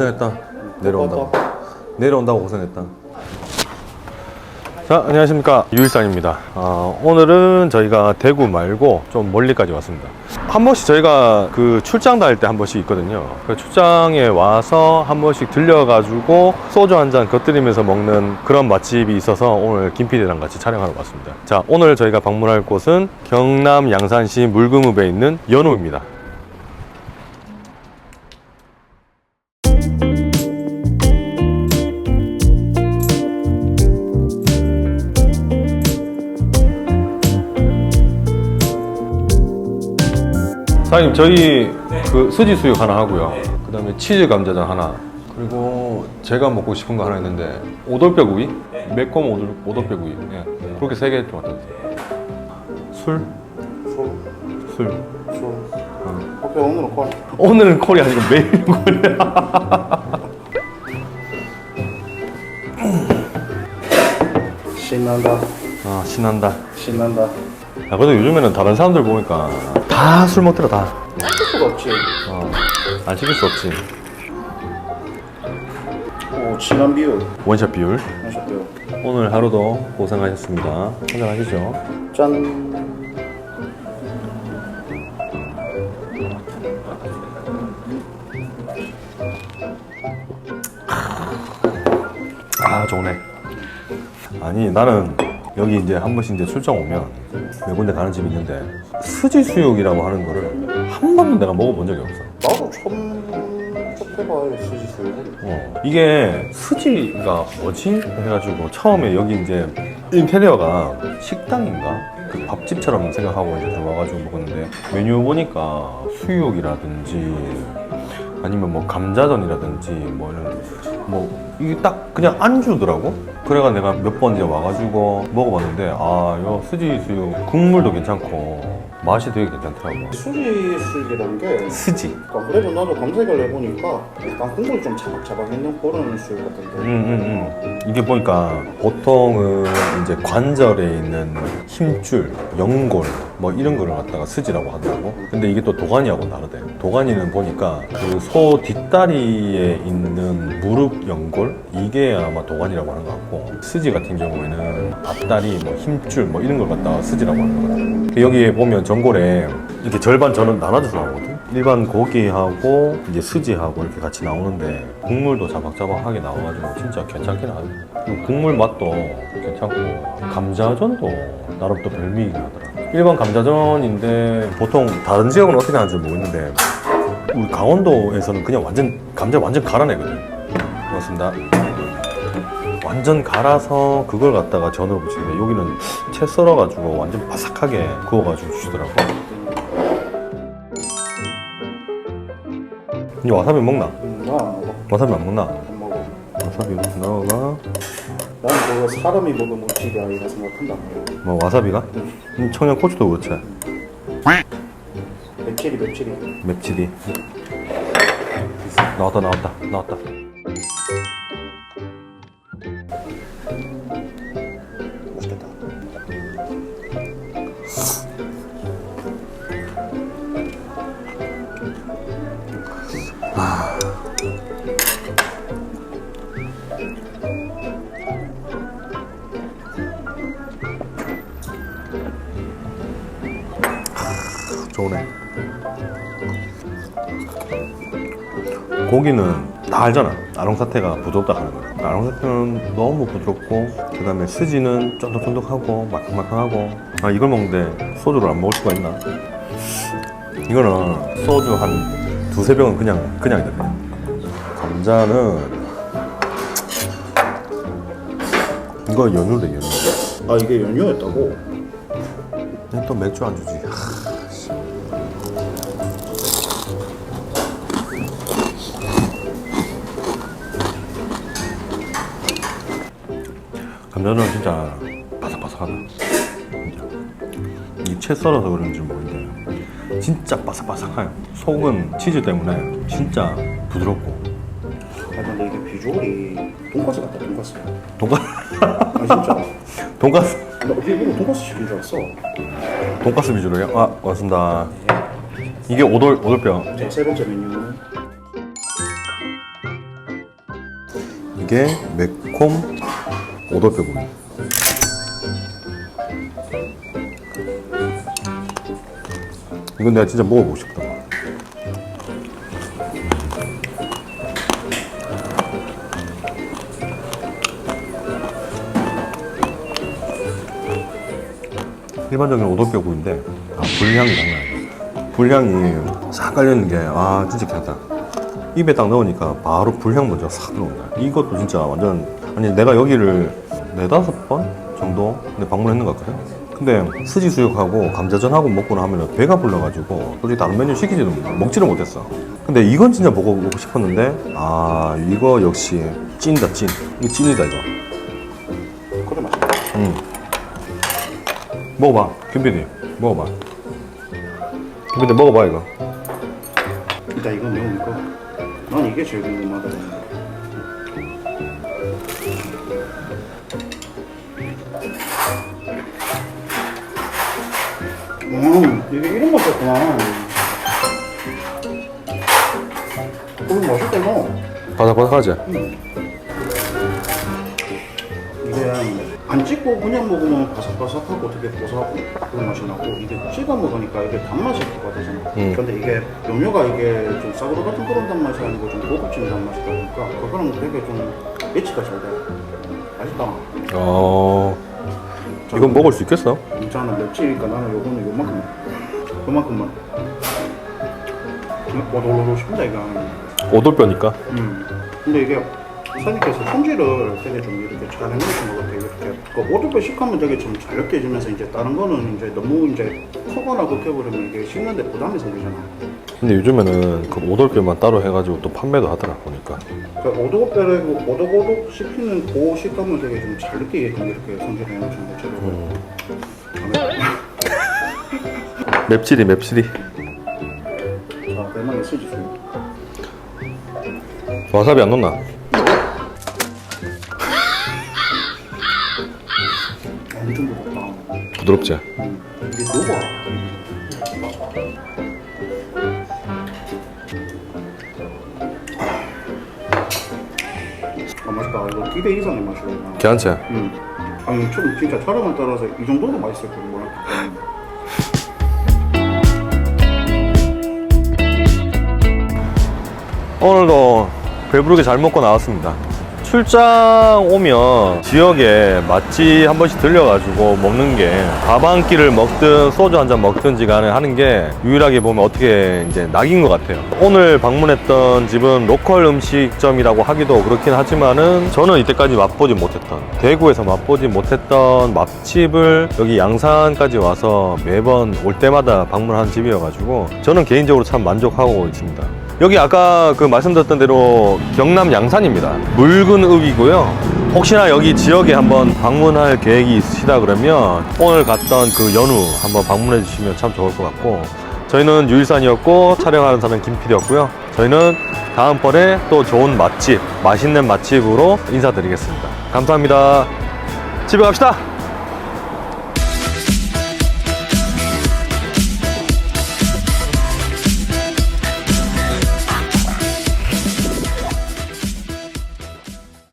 고생했다. 내려온다고. 내려온다고 고생했다. 자, 안녕하십니까. 유일상입니다. 아, 오늘은 저희가 대구 말고 좀 멀리까지 왔습니다. 한 번씩 저희가 그 출장 다닐 때 한 번씩 있거든요. 그 출장에 와서 한 번씩 들려가지고 소주 한 잔 곁들이면서 먹는 그런 맛집이 있어서 오늘 김PD랑 같이 촬영하러 왔습니다. 자, 오늘 저희가 방문할 곳은 경남 양산시 물금읍에 있는 연호입니다. 사장님 저희 그 스지 수육 하나 하고요. 그 다음에 치즈 감자전 하나. 그리고 제가 먹고 싶은 거 하나 있는데 오돌뼈구이? 매콤 오돌 오돌뼈구이. 예. 그렇게 세 개 좀 갖다 주세요. 술? 술, 술. 술. 어. 오케이 오늘은 콜. 오늘은 콜이 아니고 매일 콜이야. 신난다. 아 신난다. 신난다. 아 그래도 요즘에는 다른 사람들 보니까 다 술 먹더라 다. 할 수가 없지. 어. 안 시킬 수 없지. 오, 진한 비율. 원샷 비율. 하셨고요. 오늘 하루도 고생하셨습니다. 한잔 하시죠. 짠. 아 좋네. 아니 나는 여기 이제 한 번씩 이제 출장 오면 몇 군데 가는 집이 있는데 스지 수육이라고 하는 거를 한 번도 내가 먹어본 적이 없어. 나도 처음 첫 해봐요 스지수육은. 어. 이게 스지가 뭐지? 해가지고 처음에 여기 이제 인테리어가 식당인가? 그 밥집처럼 생각하고 이제 들어와가지고 먹었는데 메뉴 보니까 수육이라든지 아니면 뭐 감자전이라든지 뭐 이런 뭐 이게 딱 그냥 안주더라고. 그래가 내가 몇 번 이제 와가지고 먹어봤는데 아요 스지 수육 국물도 괜찮고 맛이 되게 괜찮더라고. 수지 수육이라는 게 스지. 그러니까 그래도 나도 검색을 해보니까 약간 국물이 좀 차박차박 있는 그런 수육 같은데 음, 음, 음. 이게 보니까 보통은 이제 관절에 있는 힘줄, 연골 뭐 이런 거를 갖다가 스지라고 하더라고. 근데 이게 또 도가니하고 다르대. 도가니는 보니까 그 소 뒷다리에 있는 무릎 연골 이게 아마 도가니라고 하는 것 같고 스지 같은 경우에는 앞다리, 뭐 힘줄 뭐 이런 걸 갖다가 스지라고 하는 거같아 여기에 보면 전골에 이렇게 절반 저는 나눠져서 나오거든. 일반 고기하고 이제 스지하고 이렇게 같이 나오는데 국물도 자박자박하게 나와가지고 진짜 괜찮긴 하네. 그리고 국물 맛도 괜찮고 감자전도 나름 또 별미이긴 하더라. 일반 감자전인데 보통 다른 지역은 어떻게 하는지 모르겠는데 우리 강원도에서는 그냥 완전 감자 완전 갈아내거든. 고맙습니다. 완전 갈아서 그걸 갖다가 전으로 붙이는데 여기는 채 썰어가지고 완전 바삭하게 구워가지고 주시더라고. 이 와사비 먹나? 음, 나안 먹어. 와사비 안 먹나? 안 먹어. 와사비 넣어가 나는 그거 사람이 먹으면 집이 아니라 생각한다. 뭐 와사비가? 음, 청양 고추도 그렇지. 맵찔이 맵찔이. 맵찔이. 나왔다 나왔다 나왔다 고기는 다 알잖아. 아롱사태가 부드럽다 하는 거. 아롱사태는 너무 부드럽고 그 다음에 스지는 쫀득쫀득하고 마캉마캉하고. 아 이걸 먹는데 소주를 안 먹을 수가 있나? 이거는 소주 한 두세 병은 그냥 그냥 이다 감자는 이거 연유래 연유. 아 이게 연유였다고? 근데 또 맥주 안 주지 감자는 진짜 바삭바삭하다. 진짜. 이채 썰어서 그런지 모르겠는데 진짜 바삭바삭해요. 속은 치즈 때문에 진짜 부드럽고. 아 근데 이게 비주얼이 돈까스 같다 돈까스. 돈가스 아 진짜. 돈가스. 나 일부러 돈까스 시킨 줄 알았어. 돈가스 위주로요? 아 고맙습니다. 이게 오돌 오돌뼈. 자세 번째 메뉴 이게 매콤 오돌뼈구이. 이건 내가 진짜 먹어보고 싶다. 일반적인 오돌뼈구이인데 아, 불향이 장난 아니야. 불향이 싹 깔려있는 게 아 진짜 괜찮다. 입에 딱 넣으니까 바로 불향 먼저 싹 들어온다. 이것도 진짜 완전 아니 내가 여기를 네다섯 번 정도 근데 방문했는 것 같거든. 근데 스지 수육하고 감자전하고 먹고 나면 배가 불러가지고 솔직히 다른 메뉴 시키지도 먹지를 못했어. 근데 이건 진짜 먹어보고 싶었는데 아 이거 역시 찐다 찐. 이거 찐이다 이거. 그래 맛있다. 응. 먹어봐 김PD 먹어봐. 김PD 먹어봐 이거. 일단 이건 매우니까 난 이게 제일 궁금하다. 음, 이게 이런 맛이었구나. 그럼 맛있다 이거. 바삭바삭하지? 이게 안 찍고 그냥 먹으면 바삭바삭하고 되게 고소하고 그런 맛이 나고 이게 찍어 먹으니까 이게 단맛이 들어가잖아. 음. 근데 이게 염료가 이게 좀 싸구려 같은 그런 단맛이 아니고 좀 고급진 단맛이다 보니까 그거랑 되게 좀 매치가 잘 돼. 맛있다. 어. 이건 먹을 수 있겠어? 괜찮아 맵지니까 나는 요거는 요만큼 요만큼만. 오돌오돌 싶다 이거. 오돌뼈니까. 음. 근데 이게 사장님께서 손질을 되게 좀 이렇게 잘 해놓으신 것 같아요. 이렇게 그 오돌뼈 식감은 되게 좀 잘 느껴지면서 이제 다른 거는 이제 너무 이제 크거나 그렇게 버리면 이게 씹는데 부담이 생기잖아. 근데 요즘에는 그 오돌뼈만 따로 해가지고 또 판매도 하더라 보니까. 그러니까 오독뼈를 오독오독 씹히는 그 식감을 되게 좀 잘 느끼게끔 이렇게 손질해 놓으신 것 재료를. 음. 자, 맵찔이 맵찔이. 대망의 수지수. 와사비 안 넣나? 부드럽지? 음. 이게 녹아. 아 맛있다. 이거 기대 이상의 맛이구나. 괜찮지? 음. 아니 좀 진짜 촬영을 따라서 이 정도로 맛있을 때문에. 오늘도 배부르게 잘 먹고 나왔습니다. 출장 오면 지역에 맛집 한 번씩 들려가지고 먹는 게 밥 한 끼를 먹든 소주 한 잔 먹든지 간에 하는 게 유일하게 보면 어떻게 이제 낙인 것 같아요. 오늘 방문했던 집은 로컬 음식점이라고 하기도 그렇긴 하지만은 저는 이때까지 맛보지 못했던 대구에서 맛보지 못했던 맛집을 여기 양산까지 와서 매번 올 때마다 방문하는 집이어가지고 저는 개인적으로 참 만족하고 있습니다. 여기 아까 그 말씀드렸던 대로 경남 양산입니다. 묽은 읍이고요. 혹시나 여기 지역에 한번 방문할 계획이 있으시다 그러면 오늘 갔던 그 연우 한번 방문해 주시면 참 좋을 것 같고 저희는 유일산이었고 촬영하는 사람은 김필이었고요. 저희는 다음번에 또 좋은 맛집, 맛있는 맛집으로 인사드리겠습니다. 감사합니다. 집에 갑시다.